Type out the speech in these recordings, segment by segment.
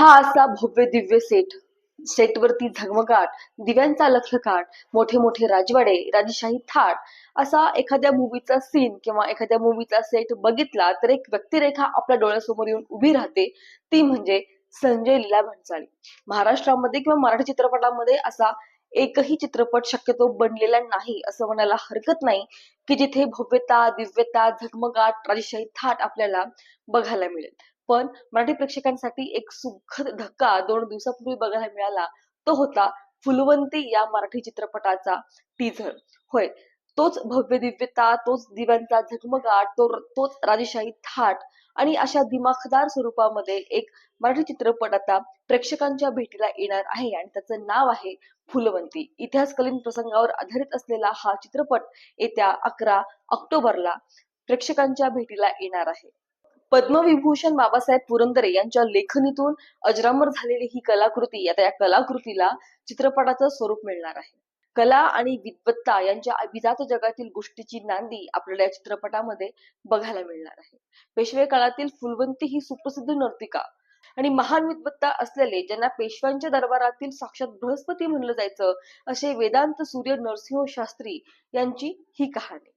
हा असा भव्य दिव्य सेट सेटवरती झगमगाट दिव्यांचा लखलखाट मोठे मोठे राजवाडे राजशाही थाट असा एखाद्या मूवीचा सीन किंवा एखाद्या मूवीचा सेट बघितला तर एक व्यक्तिरेखा आपल्या डोळ्यासमोर येऊन उभी राहते. ती म्हणजे संजय लीला भंसाळी महाराष्ट्रामध्ये किंवा मराठी चित्रपटामध्ये असा एकही चित्रपट शक्यतो बनलेला नाही असं म्हणायला हरकत नाही की जिथे भव्यता दिव्यता झगमगाट राजशाही थाट आपल्याला बघायला मिळेल. पण मराठी प्रेक्षकांसाठी एक सुखद धक्का दोन दिवसापूर्वी बघायला मिळाला. तो होता फुलवंती या मराठी चित्रपटाचा टीझर होय तोच भव्य दिव्यता तोच दिव्यांचा झगमगाट तो तोच राजेशाही थाट आणि अशा दिमाखदार स्वरूपामध्ये एक मराठी चित्रपट आता प्रेक्षकांच्या भेटीला येणार आहे आणि त्याचं नाव आहे फुलवंती. इतिहासकालीन प्रसंगावर आधारित असलेला हा चित्रपट येत्या अकरा ऑक्टोबरला प्रेक्षकांच्या भेटीला येणार आहे. पद्मविभूषण बाबासाहेब पुरंदरे यांच्या लेखणीतून अजरामर झालेली ही कलाकृती आता या कलाकृतीला चित्रपटाचं स्वरूप मिळणार आहे. कला आणि विद्वत्ता यांच्या अभिजात जगातील गोष्टीची नांदी आपल्याला या चित्रपटामध्ये बघायला मिळणार आहे. पेशवे काळातील फुलवंती ही सुप्रसिद्ध नर्तिका आणि महान विद्वत्ता असलेले ज्यांना पेशव्यांच्या दरबारातील साक्षात बृहस्पती म्हणलं जायचं असे वेदांत सूर्य नरसिंह शास्त्री यांची ही कहाणी.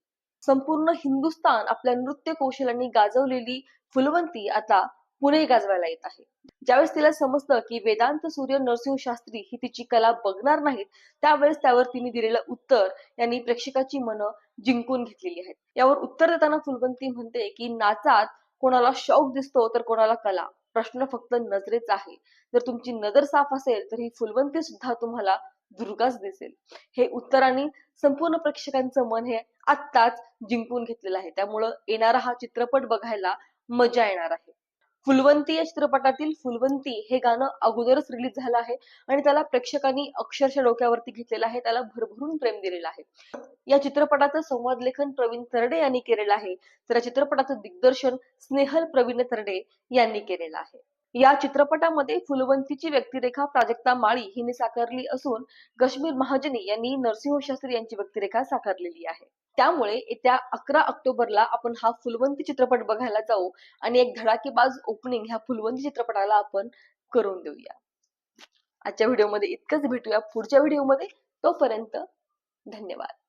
संपूर्ण हिंदुस्थान आपल्या नृत्य कौशल्यांनी गाजवलेली फुलवंती आता पुणे गाजवायला येत आहे. ज्यावेळेस तिला समजतं की वेदांत सूर्य नरसिंह शास्त्री ही तिची कला बघणार नाहीत त्यावेळेस त्यावर तिने दिलेलं उत्तर यांनी प्रेक्षकाची मनं जिंकून घेतलेली आहेत. यावर उत्तर देताना फुलवंती म्हणते की नाचात कोणाला शौक दिसतो तर कोणाला कला. प्रश्न फक्त नजरेचा आहे. जर तुमची नजर साफ असेल तर ही फुलवंती सुद्धा तुम्हाला दुर्गाच दिसेल. हे उत्तराने संपूर्ण प्रेक्षकांचं मन हे आत्ताच जिंकून घेतलेलं आहे. त्यामुळं येणारा हा चित्रपट बघायला मजा येणार आहे. फुलवंती या चित्रपटातील फुलवंती हे गाणं अगोदरच रिलीज झालं आहे आणि त्याला प्रेक्षकांनी अक्षरशः डोक्यावरती घेतलेलं आहे. त्याला भरभरून प्रेम दिलेलं आहे. या चित्रपटाचं संवाद लेखन प्रवीण तरडे यांनी केलेलं आहे. तर या चित्रपटाचं दिग्दर्शन स्नेहल प्रवीण तरडे यांनी केलेलं आहे. या चित्रपटामध्ये फुलवंतीची व्यक्तिरेखा प्राजक्ता माळी हिने साकारली असून कश्मीर महाजनी यांनी नरसिंह शास्त्री यांची व्यक्तिरेखा साकारलेली आहे. त्यामुळे येत्या अकरा ऑक्टोबरला आपण हा फुलवंती चित्रपट बघायला जाऊ आणि एक धडाकेबाज ओपनिंग ह्या फुलवंती चित्रपटाला आपण करून देऊया. आजच्या व्हिडिओमध्ये इतकंच भेटूया. पुढच्या व्हिडिओमध्ये तोपर्यंत धन्यवाद.